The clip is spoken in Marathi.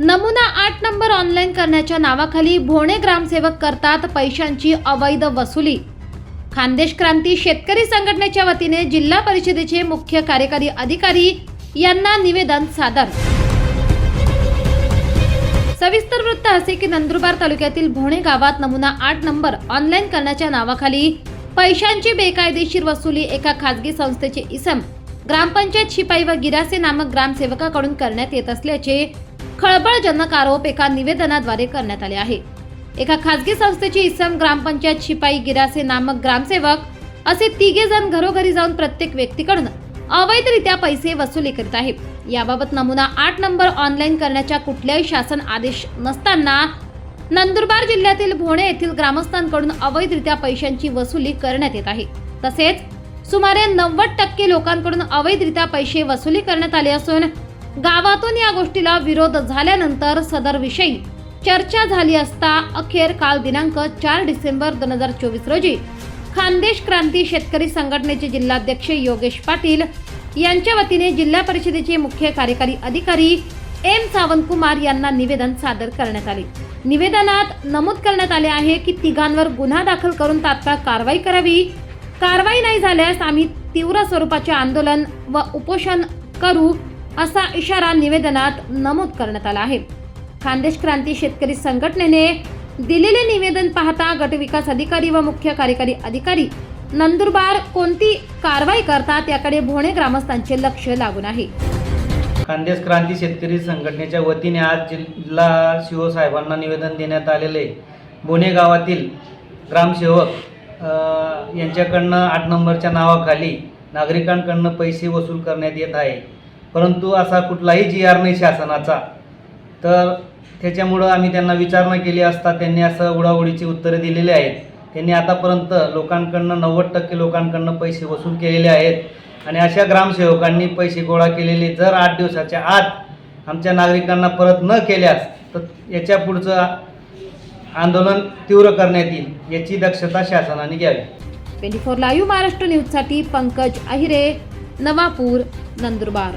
नमुना आठ नंबर ऑनलाईन करण्याच्या नावाखाली भोणे ग्रामसेवक करतात पैशांची अवैध वसुली. खानदेश क्रांती शेतकरी संघटनेच्या वतीने जिल्हा परिषदेचे मुख्य कार्यकारी अधिकारी यांना निवेदन सादर. सविस्तर वृत्त असे की नंदुरबार तालुक्यातील भोणे गावात नमुना आठ नंबर ऑनलाईन करण्याच्या नावाखाली पैशांची बेकायदेशीर वसुली एका खासगी संस्थेचे इसम ग्रामपंचायत शिपाई व गिरासे नामक ग्रामसेवकाकडून करण्यात येत असल्याचे खळबळजनक आरोप एका निवेदनाद्वारे करण्यात आले आहे एका खासगी संस्थेची इसम ग्रामपंचायत शिपाई गिरासे नामक ग्रामसेवक असे तिघे जण घरोघरी जाऊन प्रत्येक व्यक्तीकडून अवैधरित्या पैसे वसुली करीत आहे याबाबत नमुना आठ नंबर ऑनलाईन करण्याच्या कुठल्याही शासन आदेश नसताना नंदुरबार जिल्ह्यातील भोणे येथील ग्रामस्थांकडून अवैधरित्या पैशांची वसुली करण्यात येत आहे. तसेच सुमारे नव्वद टक्के लोकांकडून अवैधरित्या पैसे वसुली करण्यात आले असून गावातून या गोष्टीला विरोध झाल्यानंतर सदरविषयी चर्चा झाली असता अखेर काल दिनांक चार डिसेंबर दोन हजार चोवीस रोजी खानदेश क्रांती शेतकरी संघटनेचे जिल्हाध्यक्ष योगेश पाटील यांच्या वतीने जिल्हा परिषदेचे मुख्य कार्यकारी अधिकारी एम सावंतकुमार यांना निवेदन सादर करण्यात आले. निवेदनात नमूद करण्यात आले आहे की तिघांवर गुन्हा दाखल करून तात्काळ कारवाई करावी. कारवाई नाही झाल्यास आम्ही तीव्र स्वरूपाचे आंदोलन व उपोषण करू. असा इशारा निवेदनात नमूद करण्यात आला आहे. खानदेश क्रांती शेतकरी संघटनेने दिलेले निवेदन पाहता गटविकास अधिकारी व मुख्य कार्यकारी अधिकारी नंदुरबार कोणती कारवाई करतात याकडे भोणे ग्रामस्थांचे लक्ष लागून आहे. खानदेश क्रांती शेतकरी संघटनेच्या वतीने आज जिल्हा शिव साहेबांना निवेदन देण्यात आलेले बोने गावातील ग्रामसेवक यांच्याकडनं आठ नंबरच्या नावाखाली नागरिकांकडनं पैसे वसूल करण्यात येत आहे. परंतु असा कुठलाही जी आर नाही शासनाचा. तर त्याच्यामुळं आम्ही त्यांना विचारणा केली असता त्यांनी असं उडावडीची उत्तरे दिलेली आहेत. त्यांनी आतापर्यंत लोकांकडनं नव्वद टक्के लोकांकडनं पैसे वसूल केलेले आहेत. आणि अशा ग्रामसेवकांनी पैसे गोळा केलेले जर आठ दिवसाच्या आत आमच्या नागरिकांना परत न केल्यास तर याच्या पुढचं आंदोलन तीव्र करण्यात येईल याची दक्षता शासनाने घ्यावी. ट्वेंटी फोर लाईव्ह महाराष्ट्र न्यूजसाठी पंकज अहिरे नवापूर नंदुरबार.